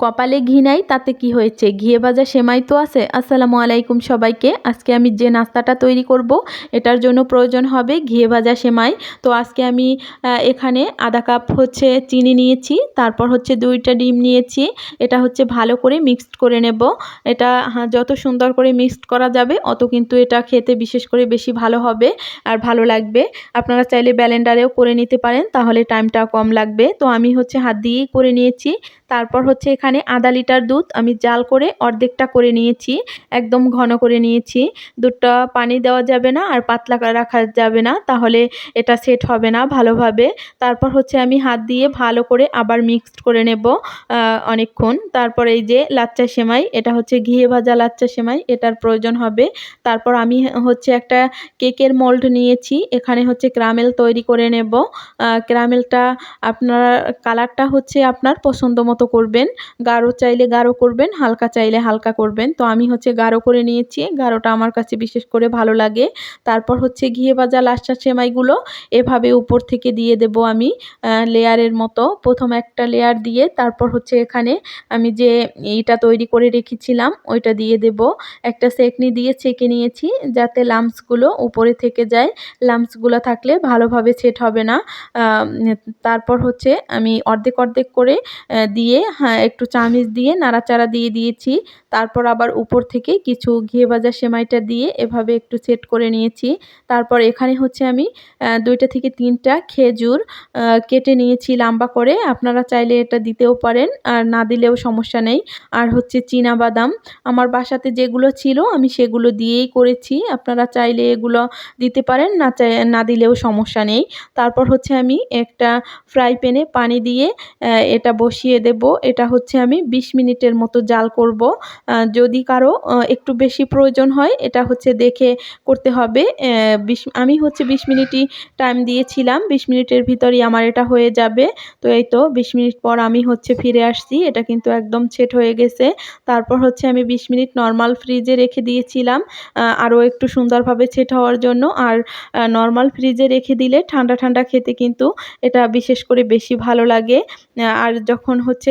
কপালে ঘি নাই, তাতে কি হয়েছে? ঘিয়ে ভাজা সেমাই তো আছে। আসসালামু আলাইকুম সবাইকে। আজকে আমি যে নাস্তাটা তৈরি করব, এটার জন্য প্রয়োজন হবে ঘিয়ে ভাজা সেমাই। তো আজকে আমি এখানে আধা কাপ হচ্ছে চিনি নিয়েছি, তারপর হচ্ছে দুইটা ডিম নিয়েছি। এটা হচ্ছে ভালো করে মিক্সড করে নেব। এটা যত সুন্দর করে মিক্সড করা যাবে, অত কিন্তু এটা খেতে বিশেষ করে বেশি ভালো হবে আর ভালো লাগবে। আপনারা চাইলে ব্যালেন্ডারেও করে নিতে পারেন, তাহলে টাইমটা কম লাগবে। তো আমি হচ্ছে হাত দিয়েই করে নিয়েছি। তারপর হচ্ছে এখানে আধা লিটার দুধ আমি জাল করে অর্ধেকটা করে নিয়েছি, একদম ঘন করে নিয়েছি। দুধটা পানি দেওয়া যাবে না আর পাতলা রাখা যাবে না, তাহলে এটা সেট হবে না ভালোভাবে। তারপর হচ্ছে আমি হাত দিয়ে ভালো করে আবার মিক্সড করে নেব অনেকক্ষণ। তারপর এই যে লাচ্চা সেমাই, এটা হচ্ছে ঘিয়ে ভাজা লাচ্চা সেমাই, এটার প্রয়োজন হবে। তারপর আমি হচ্ছে একটা কেকের মোল্ড নিয়েছি, এখানে হচ্ছে ক্রামেল তৈরি করে নেব। ক্রামেলটা আপনার কালারটা হচ্ছে আপনার পছন্দ মতো করবেন। গাঢ় চাইলে গাঢ় করবেন, হালকা চাইলে হালকা করবেন। তো আমি হচ্ছে গাঢ় করে নিয়েছি, গাঢ়টা আমার কাছে বিশেষ করে ভালো লাগে। তারপর হচ্ছে ঘিয়ে ভাজা লাচ্চা সেমাইগুলো এভাবে উপর থেকে দিয়ে দেব আমি লেয়ারের মতো। প্রথম একটা লেয়ার দিয়ে তারপর হচ্ছে এখানে আমি যে এইটা তৈরি করে রেখেছিলাম, ওইটা দিয়ে দেব। একটা সেকনি দিয়ে ছেঁকে নিয়েছি, যাতে লামসগুলো উপরে থেকে যায়। লামসগুলো থাকলে ভালোভাবে সেট হবে না। তারপর হচ্ছে আমি অর্ধেক অর্ধেক করে দিয়ে হ্যাঁ একটু চামিচ দিয়ে নাড়াচাড়া দিয়ে দিয়েছি। তারপর আবার উপর থেকে কিছু ঘিয়ে ভাজা সেমাইটা দিয়ে এভাবে একটু সেট করে নিয়েছি। তারপর এখানে হচ্ছে আমি দুইটা থেকে তিনটা খেজুর কেটে নিয়েছি লম্বা করে। আপনারা চাইলে এটা দিতেও পারেন, আর না দিলেও সমস্যা নেই। আর হচ্ছে চীনা বাদাম আমার বাসাতে যেগুলো ছিল আমি সেগুলো দিয়েই করেছি। আপনারা চাইলে এগুলো দিতে পারেন, না চাই, না দিলেও সমস্যা নেই। তারপর হচ্ছে আমি একটা ফ্রাই প্যানে পানি দিয়ে এটা বসিয়ে দেব। এটা হচ্ছে আমি ২০ মিনিটের মতো জাল করব। যদি কারও একটু বেশি প্রয়োজন হয়, এটা হচ্ছে দেখে করতে হবে। বিশ, আমি হচ্ছে ২০ মিনিটই টাইম দিয়েছিলাম। ২০ মিনিটের ভিতরেই আমার এটা হয়ে যাবে। তো এই তো ২০ মিনিট পর আমি হচ্ছে ফিরে আসছি। এটা কিন্তু একদম ছেট হয়ে গেছে। তারপর হচ্ছে আমি ২০ মিনিট নর্মাল ফ্রিজে রেখে দিয়েছিলাম। আরও একটু সুন্দরভাবে ছেট হওয়ার জন্য। আর নর্মাল ফ্রিজে রেখে দিলে ঠান্ডা ঠান্ডা খেতে কিন্তু এটা বিশেষ করে বেশি ভালো লাগে। আর যখন হচ্ছে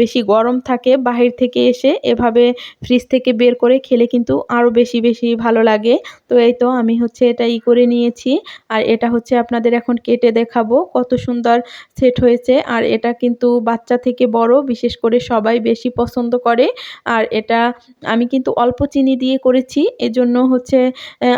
বেশি গরম থাকে, বাহির থেকে এসে এভাবে ফ্রিজ থেকে বের করে খেলে কিন্তু আরও বেশি বেশি ভালো লাগে। তো এই তো আমি হচ্ছে এটা ই করে নিয়েছি। আর এটা হচ্ছে আপনাদের এখন কেটে দেখাবো কত সুন্দর সেট হয়েছে। আর এটা কিন্তু বাচ্চা থেকে বড়, বিশেষ করে সবাই বেশি পছন্দ করে। আর এটা আমি কিন্তু অল্প চিনি দিয়ে করেছি, এজন্য হচ্ছে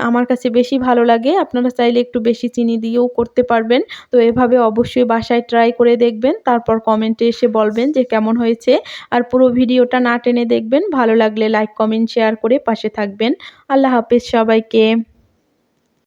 আমার কাছে বেশি ভালো লাগে। আপনারা চাইলে একটু বেশি চিনি দিয়েও করতে পারবেন। তো এভাবে অবশ্যই বাসায় ট্রাই করে দেখবেন, তারপর কমেন্টে এসে বলবেন যে কেমন হয়েছে? আর পুরো ভিডিওটা না টেনে দেখবেন, ভালো লাগলে লাইক কমেন্ট শেয়ার করে পাশে থাকবেন। আল্লাহ হাফেজ সবাইকে।